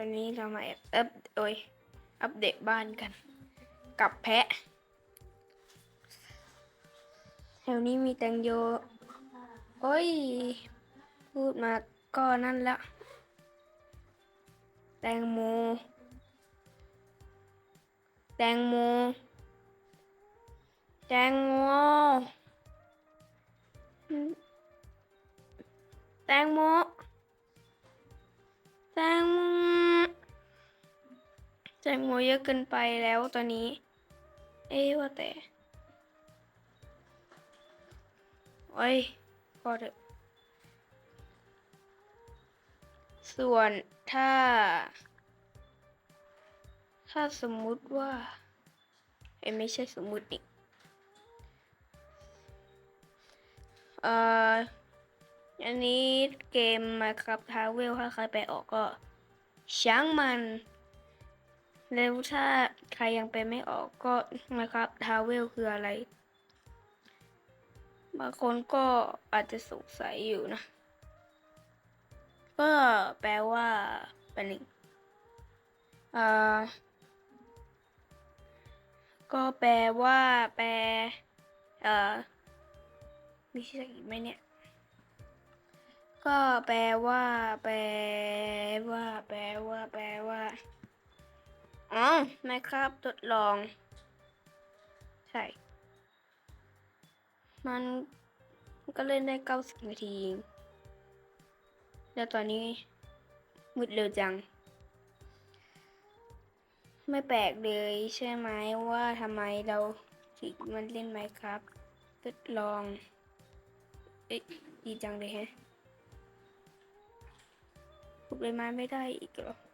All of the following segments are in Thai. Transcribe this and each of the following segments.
อนนี้เรามาแอบอัปโอ้ยอัปเดตบ้านกัน กับแพะแถวนี้มีแตงโย โอ้ย พูดมาก็นั่นล้วแตงโม แตงโม แตงโม แตงโม แตงโมเยอะเกินไปแล้วตอนนี้ เอ๊ะว่าแต่โอ้ยพอเถอะส่วนถ้า ถ้าสมมุติว่าเอ้ยไม่ใช่สมมุติอีกเอ่ออันนี้เกมมาครับทาวเวลถ้าใครไปออกก็ช้างมัน แล้วถ้าใครยังไปไม่ออกก็นะครับทาวเวลคืออะไร บางคนก็อาจจะสงสัยอยู่นะ ก็แปลว่าเป็นหนึ่งอ่อก็แปลว่า แปล เอ่อ มีชื่ออีกไหมเนี่ย ก็แปลว่า แปลว่า แปลว่า แปลว่า อ๋อนะครับทดลอง ใช่ มันก็เล่นได้เก้าสิบนาที แล้วตอนนี้มืดเร็วจัง ไม่แปลกเลยใช่ไหมว่าทำไมเราถึงมันเล่นไหมครับ ทดลอง เอ๊ะดีจังเลยฮะขุดใบไม้ไม่ได้อีกเหรอ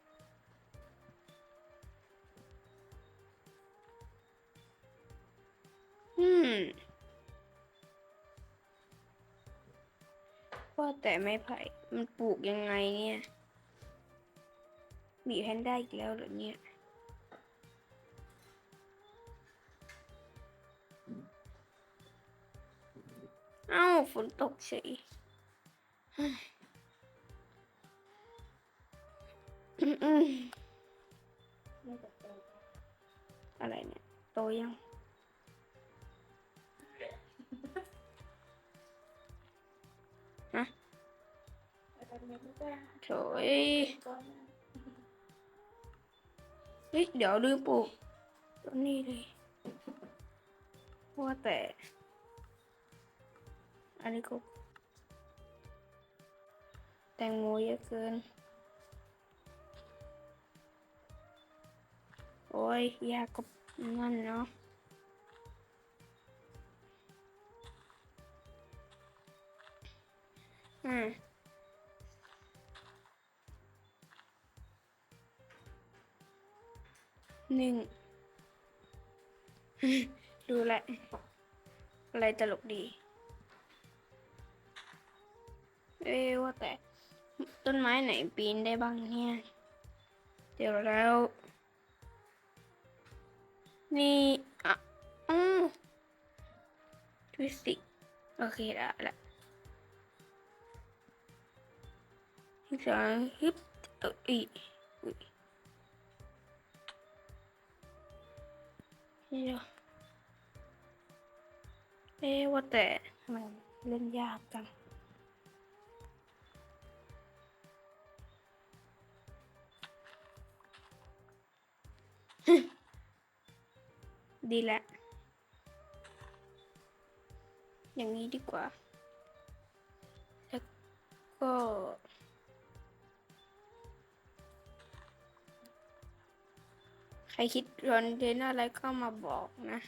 ว่าแต่ไม้ไผ่มันปลูกยังไงเนี่ยมีแพนด้าอีกแล้วเหรอเนี่ยเอ้าฝนตกเฉยอะไรเนี่ย โตยัง โถยเฮ้ยเดี๋ยวลืมปลูกต้นนี้เลยว่ หนึ่งดูแหละ อะไรตลกดี เอ้ว่าแต่ ต้นไม้ไหนปีนได้บ้างเนี่ย เดี๋ยวแล้ว นี่อะอือทวิสติกโอเคละละสองฮึบเออ ยเดียวเอ๊ะว่าแต่ทำไมเล่นยากจังดีแล้วอย่างนี้ดีกว่า แล้วก็ ครคิดคอนเทนต์อะไรก็มาบอกนะ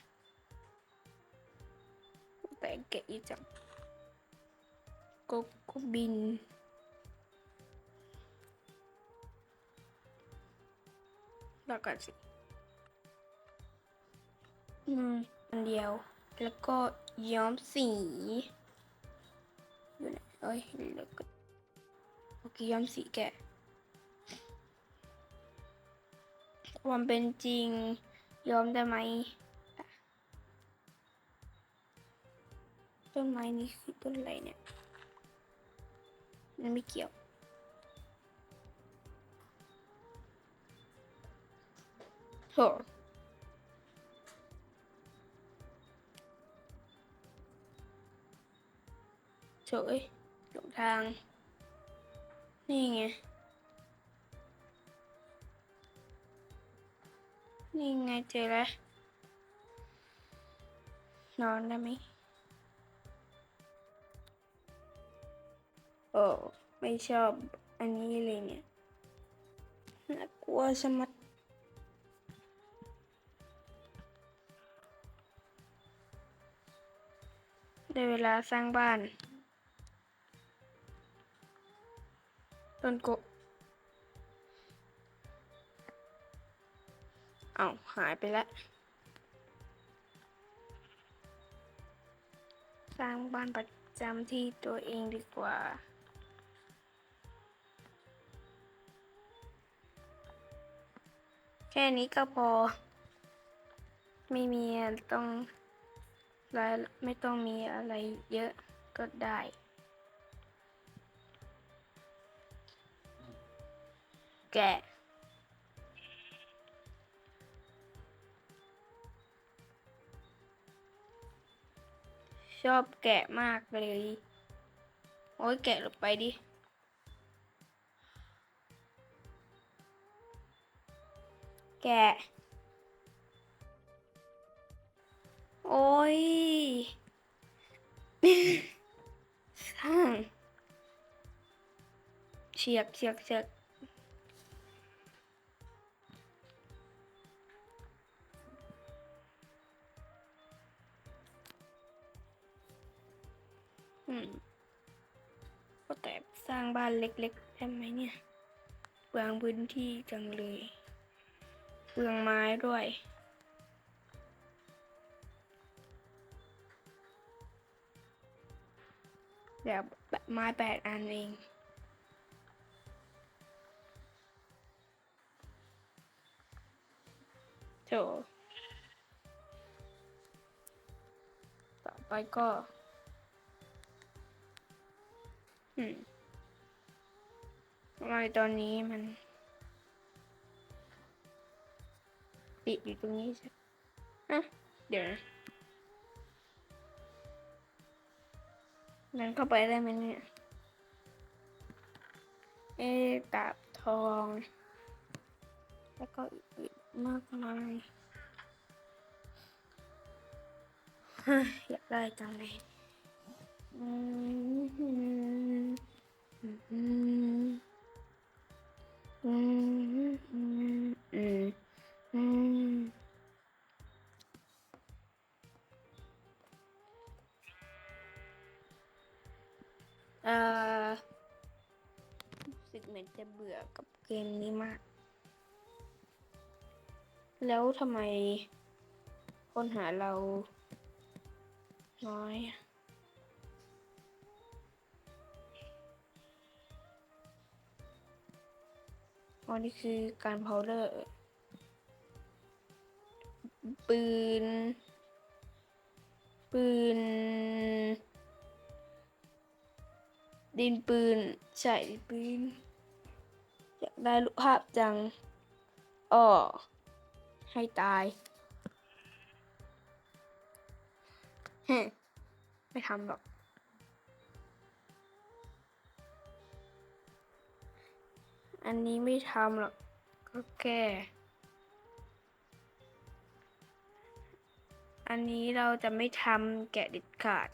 แต่เก๋จังก็ก็บิน แล้วกันสิอืมอันเดียว แล้วก็ย้อมสี อยู่ไหนเอ้ยแล้วก็โอเคย้อมสีแกะ ความเป็นจริงยอมได้ไหม ต้นไม้นี้คือต้นอะไรเนี่ย มันไม่เกี่ยวโถโถเอ้ยหลงทาง นี่ไง นี่ไงเจอแล้ว นอนได้ไหมโอ้ไม่ชอบอันนี้เลยเนี่ย น่ากลัวสมัดได้เวลาสร้างบ้าน ต้นโก เอาวหายไปแล้วสร้างบ้านประจำที่ตัวเองดีกว่าแค่นี้ก็พอ ไม่มีต้องรายไม่ต้องมีอะไรเยอะก็ได้ แกะ ชอบแกะมากเลย โอ้ยแกะลงไปดิ แกะ โอ้ยสร้างเฉียกเฉียกเฉียกานเล็กๆได้ไหมเนี่ยเปลืองพื้นที่จังเลยเปลืองไม้ด้วย เดี๋ยวไม้แปดอันเองโถต่อไปก็ อืม ทำไมตอนนี้มัน ติดอยู่ตรงนี้ใช่ฮะเดี๋ยวนั้นเข้าไปได้ไหมเนี่ย เอ๊ะดาบทอง แล้วก็อีกมากมายเฮ้ยอยากได้จังเลยอืมอืม อืมอืมอืมอืมอืมเอ่อสึกเหมือนจะเบื่อกับเกมนี้มาก แล้วทำไมคนหาเราน้อย อะอ๋อนี่คือการเผาเลอร์ ปืน ปืน ดินปืน ใช่ดินปืน อยากได้รูปภาพจังอ้อให้ตายเฮ้ไม่ทำหรอก อันนี้ไม่ทำหรอก ก็แค่อันนี้เราจะไม่ทำแกะเด็ดขาด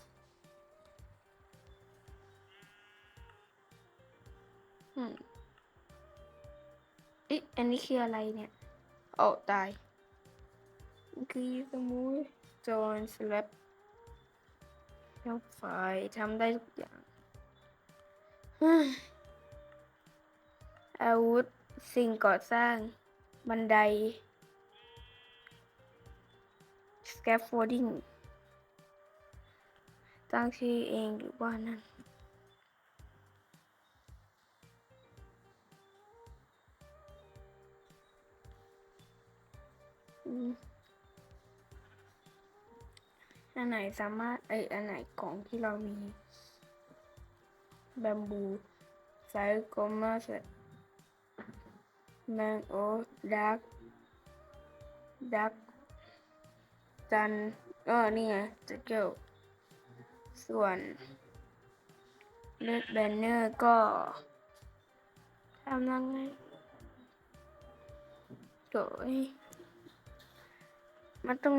อืมอิอันนี้คืออะไรเนี่ย โอ้ตายคือสมุยจอนสลับยกไฟทำได้ทุกอย่างเฮ้ย อาวุธ สิ่งก่อสร้าง บันได scaffolding ตั้งชื่อเองหรือว่านั่นอันไหนสามารถเออันไหนของที่เรามีแบมบูไซโกมา สแมงโอดักดักจันเออนี่ไงจะเกี่ยวส่วน เลือดแบนเนอร์ก็ทำยังไงโดยมันต้อง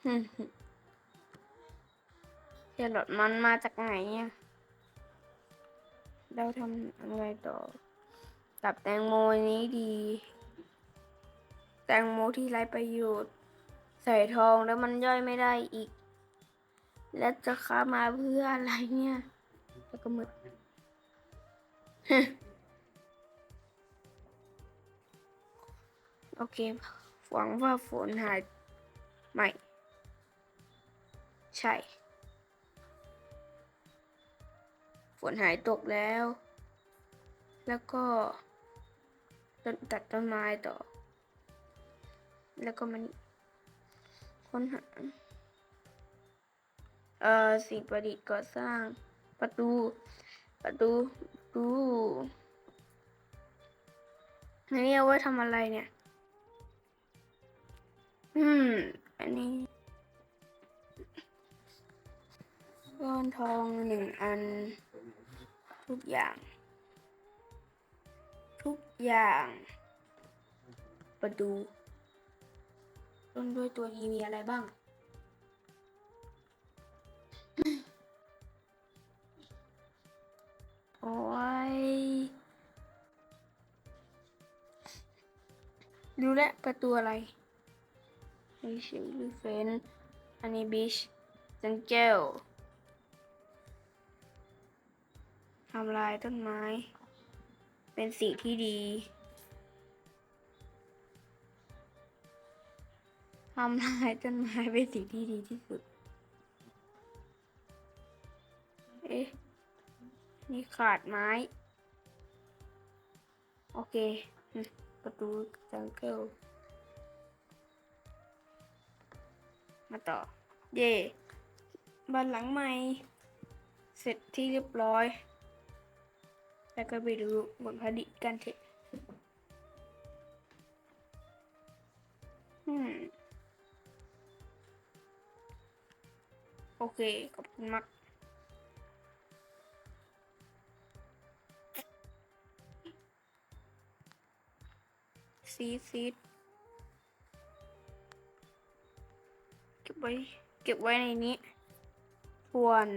เฮึ่มแครอทมันมาจากไหนอะเราทำยังไงต่อ กับแตงโมนี้ดี แตงโมที่ไร้ประโยชน์ ใส่ทองแล้วมันย่อยไม่ได้อีก แล้วจะค้ามาเพื่ออะไรเนี่ยแล้วก็มึดโอเค หวังว่าฝนหายไม่ ใช่ ฝนหายตกแล้ว แล้วก็ต้นตัดต้นไม้ต่อ แล้วก็มันค้นหาเอ่อสิ่งประดิษฐ์ก่อสร้างประตู ประตูประตูนนี้เอาไว้ทำอะไรเนี่ย อืม ทองหนึ่งอัน ทุกอย่าง ทุกอย่างประตูต้นด้วยตัวทีมีอะไรบ้าง โอ้ยดูแลประตูอะไรนี่ชื่ลูเฟนอันนี้บิชจังเจล ทำลายต้นไม้ เป็นสิ่งที่ดีทำลายต้นไม้เป็นสิ่งที่ดีที่สุด เอ๊ะ นี่ขาดไม้ โอเค ประตูจังเกิลมาต่อ เย่บ้านหลังใหม่ เสร็จที่เรียบร้อย แล้วก็ไปดูบทผลิตกันเถอะโอเค ขอบคุณมาก ซีดซีดเก็บไว้ เก็บไว้ในนี้ทวน